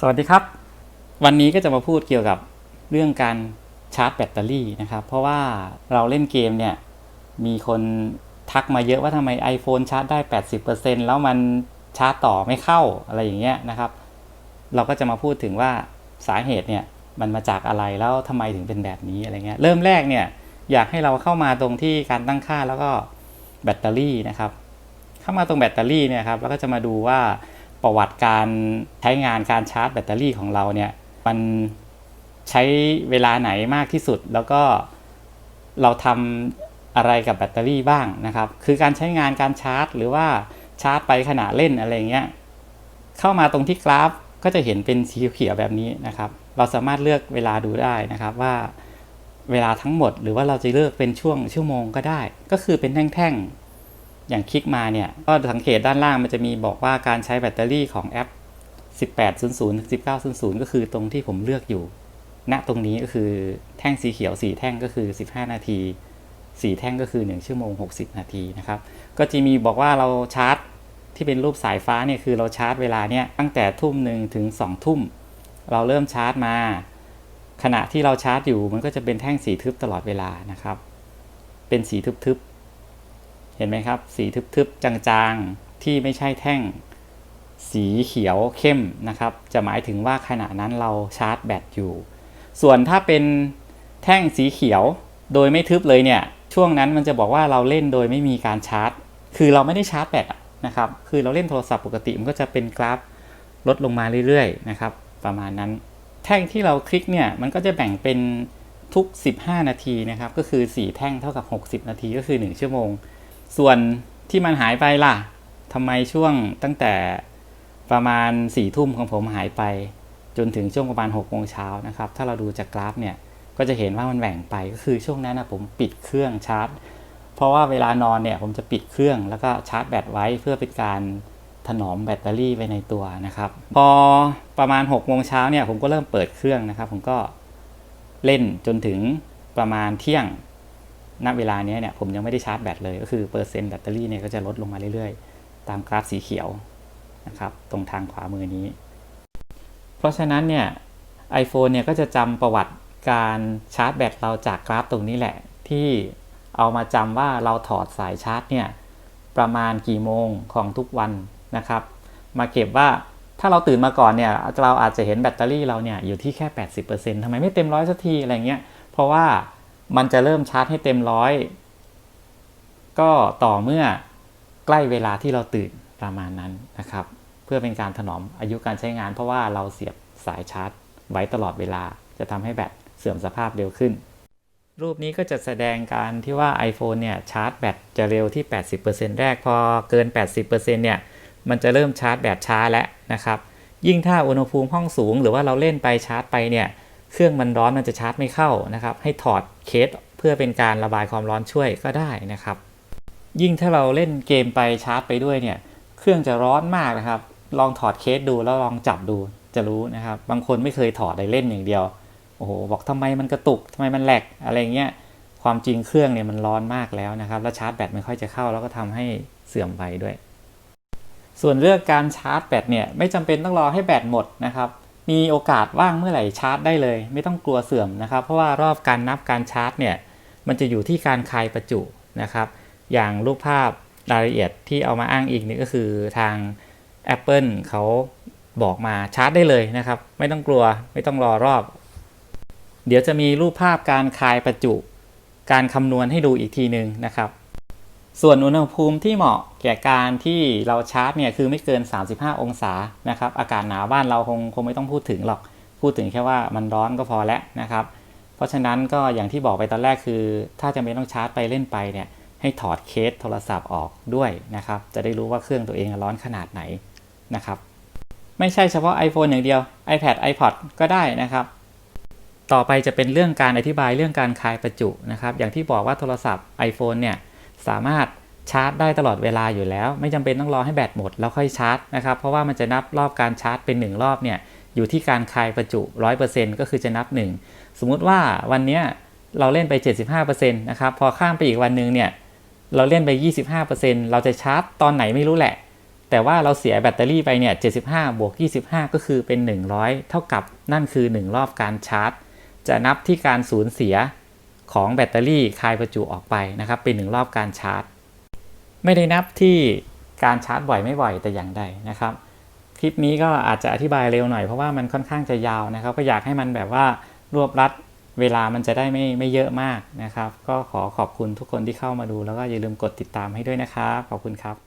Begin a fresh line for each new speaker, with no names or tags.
สวัสดีครับ วันนี้ก็จะมาพูดเกี่ยวกับเรื่องการชาร์จแบตเตอรี่นะครับ เพราะว่าเราเล่นเกมเนี่ย มีคนทักมาเยอะว่าทำไม iPhone ชาร์จได้ 80%แล้วมันชาร์จต่อไม่เข้าอะไรอย่างเงี้ยนะครับ เราก็จะมาพูดถึงว่าสาเหตุเนี่ยมันมาจากอะไรแล้วทำไมถึงเป็นแบบนี้อะไรเงี้ยเริ่มแรกเนี่ยอยากให้เราเข้ามาตรงที่การตั้งค่าแล้วก็แบตเตอรี่นะครับ เข้ามาตรงแบตเตอรี่เนี่ยครับแล้วก็จะมาดูว่า ประวัติการใช้งานการชาร์จแบตเตอรี่ของเราเนี่ยมันใช้เวลาไหนมากที่สุด แล้วก็เราทำอะไรกับแบตเตอรี่บ้างนะครับ คือการใช้งานการชาร์จ หรือว่าชาร์จไปขณะเล่นอะไรเงี้ยเข้ามาตรงที่กราฟก็จะเห็นเป็นสีเขียวแบบนี้นะครับ เราสามารถเลือกเวลาดูได้นะครับว่าเวลาทั้งหมด หรือว่าเราจะเลือกเป็นช่วงชั่วโมงก็ได้ ก็คือเป็นแท่งๆ อย่างคลิกมาเนี่ยก็สังเกตด้านล่างมันจะมีบอกว่าการใช้แบตเตอรี่ของแอป 1800 1900 ก็คือตรงที่ผมเลือกอยู่ ณตรงนี้ก็คือแท่งสีเขียว 4 แท่งก็คือ 15 นาที 4 แท่งก็คือ 1 ชั่วโมง 60 นาทีนะครับ ก็จะมีบอกว่าเราชาร์จที่เป็นรูปสายฟ้าเนี่ยคือเราชาร์จเวลาเนี่ยตั้งแต่ทุ่มหนึ่งถึง 2 ทุ่ม เราเริ่มชาร์จมา ขณะที่เราชาร์จอยู่มันก็จะเป็นแท่งสีทึบตลอดเวลานะครับ เป็นสีทึบๆ เห็นไหมครับ สีทึบๆ จางๆ ที่ไม่ใช่แท่ง สีเขียวเข้มนะครับ จะหมายถึงว่าขณะนั้นเราชาร์จแบตอยู่ ส่วนถ้าเป็นแท่งสีเขียวโดยไม่ทึบเลยเนี่ย ช่วงนั้นมันจะบอกว่าเราเล่นโดยไม่มีการชาร์จ คือเราไม่ได้ชาร์จแบตนะครับ คือเราเล่นโทรศัพท์ปกติมันก็จะเป็นกราฟลดลงมาเรื่อยๆนะครับ ประมาณนั้น แท่งที่เราคลิกเนี่ยมันก็จะแบ่งเป็นทุก 15 นาทีนะครับ ก็คือ 4 แท่งเท่ากับ 60 นาทีก็คือ 1 ชั่วโมง ส่วนที่มันหายไปล่ะทำไมช่วงตั้งแต่ประมาณ4ี่ทุ่มของผมหายไป จนถึงช่วงประมาณ6โมงเช้านะครับ ถ้าเราดูจากกราฟเนี่ยก็จะเห็นว่ามันแหว่งไปก็คือช่วงนั้นนะผมปิดเครื่องชาร์จ เพราะว่าเวลานอนเนี่ยผมจะปิดเครื่องแล้วก็ชาร์จแบตไว้เพื่อเป็นการถนอมแบตเตอรี่ไว้ในตัวนะครับ พอประมาณ6โมงเช้าเนี่ยผมก็เริ่มเปิดเครื่องนะครับ ผมก็เล่นจนถึงประมาณเที่ยง ณเวลานี้เนี่ยผมยังไม่ได้ชาร์จแบตเลยก็คือเปอร์เซ็นต์แบตเตอรี่เนี่ยก็จะลดลงมาเรื่อยๆ ตามกราฟสีเขียวนะครับตรงทางขวามือนี้ เพราะฉะนั้นเนี่ย iPhone เนี่ยก็จะจำประวัติการชาร์จแบตเราจากกราฟตรงนี้แหละ ที่เอามาจำว่าเราถอดสายชาร์จเนี่ยประมาณกี่โมงของทุกวันนะครับ มาเก็บว่าถ้าเราตื่นมาก่อนเนี่ยเราอาจจะเห็นแบตเตอรี่เราเนี่ยอยู่ที่แค่ 80%ทำไมไม่เต็มร้อยสักทีอะไรเงี้ยเพราะว่า มันจะเริ่มชาร์จให้เต็มร้อยก็ต่อเมื่อใกล้เวลาที่เราตื่นประมาณนั้นนะครับ เพื่อเป็นการถนอมอายุการใช้งาน เพราะว่าเราเสียบสายชาร์จ ไว้ตลอดเวลาจะทำให้แบตเสื่อมสภาพเร็วขึ้น รูปนี้ก็จะแสดงการที่ว่า iPhone เนี่ยชาร์จแบตจะเร็วที่ 80%แรกพอเกิน 80%เนี่ยมันจะเริ่มชาร์จแบตช้าแล้วนะครับ ยิ่งถ้าอุณหภูมิห้องสูง หรือว่าเราเล่นไปชาร์จไปเนี่ยเครื่องมันร้อนมันจะชาร์จไม่เข้านะครับ ให้ถอด เคสเพื่อเป็นการระบายความร้อนช่วยก็ได้นะครับ ยิ่งถ้าเราเล่นเกมไปชาร์จไปด้วยเนี่ย เครื่องจะร้อนมากนะครับ ลองถอดเคสดูแล้วลองจับดูจะรู้นะครับ บางคนไม่เคยถอดเลยเล่นอย่างเดียว โอ้โห บอกทำไมมันกระตุกทำไมมันแหลกอะไรเงี้ย ความจริงเครื่องเนี่ยมันร้อนมากแล้วนะครับ แล้วชาร์จแบตไม่ค่อยจะเข้าแล้วก็ทำให้เสื่อมไปด้วย ส่วนเรื่องการชาร์จแบตเนี่ยไม่จำเป็นต้องรอให้แบตหมดนะครับ มีโอกาสว่างเมื่อไหร่ชาร์จได้เลย ไม่ต้องกลัวเสื่อมนะครับ เพราะว่ารอบการนับการชาร์จเนี่ยมันจะอยู่ที่การคลายประจุนะครับ อย่างรูปภาพรายละเอียดที่เอามาอ้างอิงนี่ก็คือทาง Apple เขาบอกมาชาร์จได้เลยนะครับ ไม่ต้องกลัวไม่ต้องรอรอบ เดี๋ยวจะมีรูปภาพการคลายประจุ การคำนวณให้ดูอีกทีหนึ่งนะครับ ส่วนอุณหภูมิที่เหมาะแก่การที่เราชาร์จเนี่ยคือไม่เกิน 35 องศานะครับ อากาศหนาวบ้านเราคงคงไม่ต้องพูดถึงหรอก พูดถึงแค่ว่ามันร้อนก็พอแล้วนะครับ เพราะฉะนั้นก็อย่างที่บอกไปตอนแรกคือ ถ้าจะไม่ต้องชาร์จไปเล่นไปเนี่ยให้ถอดเคสโทรศัพท์ออกด้วยนะครับ จะได้รู้ว่าเครื่องตัวเองร้อนขนาดไหนนะครับ ไม่ใช่เฉพาะ iPhone อย่างเดียว iPad iPod ก็ได้นะครับ ต่อไปจะเป็นเรื่องการอธิบายเรื่องการคลายประจุนะครับ อย่างที่บอกว่าโทรศัพท์ iPhone เนี่ย สามารถชาร์จได้ตลอดเวลาอยู่แล้ว ไม่จำเป็นต้องรอให้แบตหมดแล้วค่อยชาร์จนะครับเพราะว่ามันจะนับรอบการชาร์จเป็น 1 รอบเนี่ยอยู่ที่การคายประจุ 100%ก็คือจะนับ 1 สมมุติว่าวันนี้เราเล่นไป 75%นะครับพอข้ามไปอีกวันนึงเนี่ยเราเล่นไป 25%เราจะชาร์จตอนไหนไม่รู้แหละ แต่ว่าเราเสียแบตเตอรี่ไปเนี่ย75 บวก 25 ก็คือเป็น 100 เท่ากับนั่นคือ 1 รอบการชาร์จ จะนับที่การสูญเสีย ของแบตเตอรี่คายประจุออกไปนะครับ เป็น1รอบการชาร์จ ไม่ได้นับที่การชาร์จบ่อยไม่บ่อยแต่อย่างใดนะครับ คลิปนี้ก็อาจจะอธิบายเร็วหน่อยเพราะว่ามันค่อนข้างจะยาวนะครับ ก็อยากให้มันแบบว่ารวบรัดเวลามันจะได้ไม่ไม่เยอะมากนะครับ ก็ขอขอบคุณทุกคนที่เข้ามาดูแล้วก็อย่าลืมกดติดตามให้ด้วยนะครับ ขอบคุณครับ